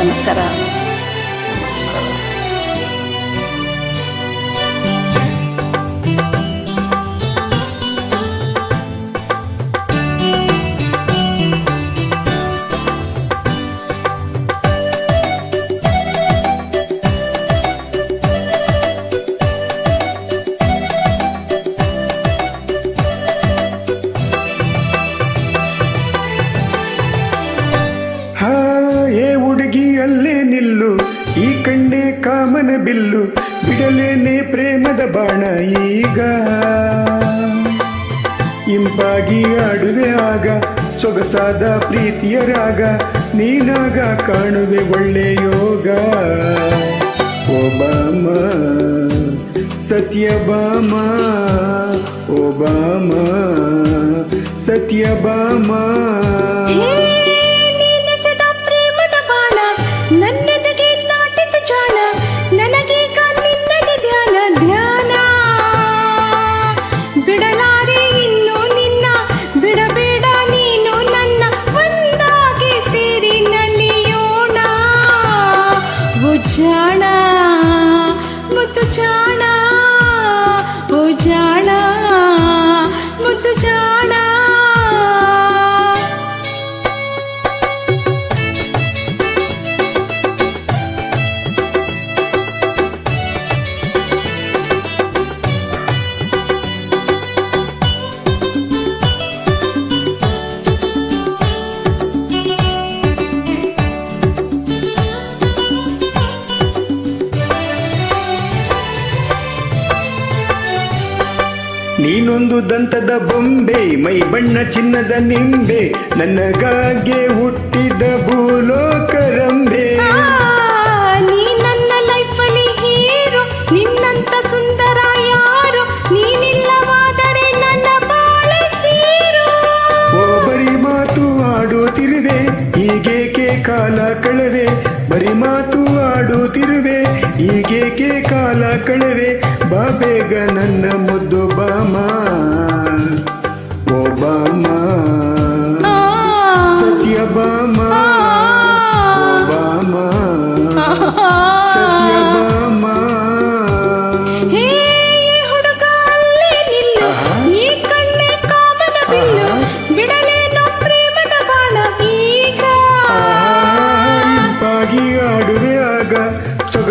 ನಮಸ್ಕಾರ. ಕಣ್ಣೆ ಕಾಮನ ಬಿಲ್ಲು, ಬಿಡಲೇನೆ ಪ್ರೇಮದ ಬಾಣ ಈಗ. ಇಂಪಾಗಿ ಆಡುವೆ ಆಗ, ಸೊಗಸಾದ ಪ್ರೀತಿಯ ರಾಗ, ನೀನಾಗ ಕಾಣುವೆ ಒಳ್ಳೆ ಯೋಗ. Obama, Satyabhama Obama, Satyabhama. ನೀನೊಂದು ದಂತದ ಬೊಂಬೆ ಮೈ ಬಣ್ಣ ಚಿನ್ನದ ನಿಂಬೆ ನನಗಾಗೆ ಹುಟ್ಟಿದ ಭೂಲೋಕ ಆಡುತ್ತಿರುವೆ ಈಗೇಕೆ ಕಾಲ ಕಳೆವೆ? ಬಾ ಬೇಗ ನನ್ನ ಮುದ್ದು ಬಾಮ. ಓ ಬಾಮ.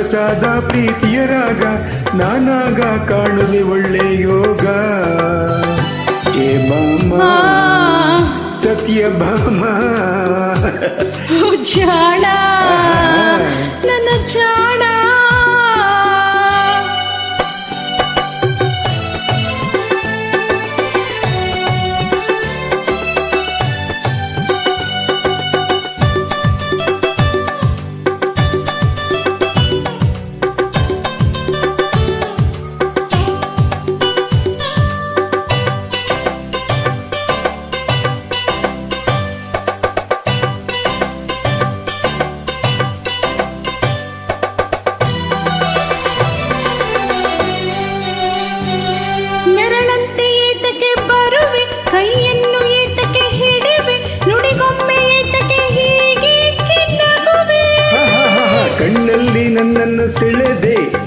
ಸೊಗಸಾದ ಪ್ರೀತಿಯ ರಾಗ ನಾನಾಗ ಕಾಣುವೆ ಒಳ್ಳೆ ಯೋಗ. ಏ ಮಾಮ ಸತ್ಯ ಭಾಮ. ಜಾಣ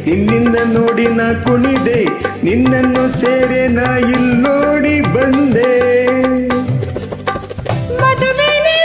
ನಿನ್ನಿಂದ ನೋಡಿ ನಾ ಕುಣಿದೆ ನಿನ್ನನ್ನು ಸೇರೆ ನಾ ಇಲ್ಲಿ ನೋಡಿ ಬಂದೆ ಮದುವೆನೇ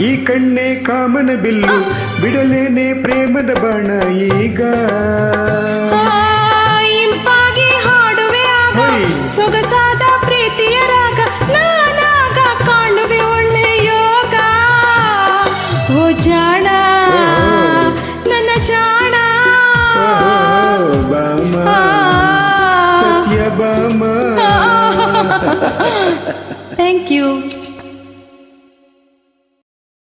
ಈ ಕಣ್ಣೆ ಕಾಮನ ಬಿಲ್ಲು ಬಿಡಲೇನೆ ಪ್ರೇಮದ ಬಾಣ ಈಗ. ಇಂಪಾಗಿ ಹಾಡುವೆ ಆಗ. ಸೊಗಸಾದ ಪ್ರೀತಿಯ ರಾಗ ನಾನಾಗ ಕಾಣುವೆ ಒಳ್ಳೆ ಯೋಗ. ಓ ಜಾಣ ನನ್ನ ಜಾಣ. ಬಾಮ. ಸತ್ಯ ಬಾಮ. ಆ,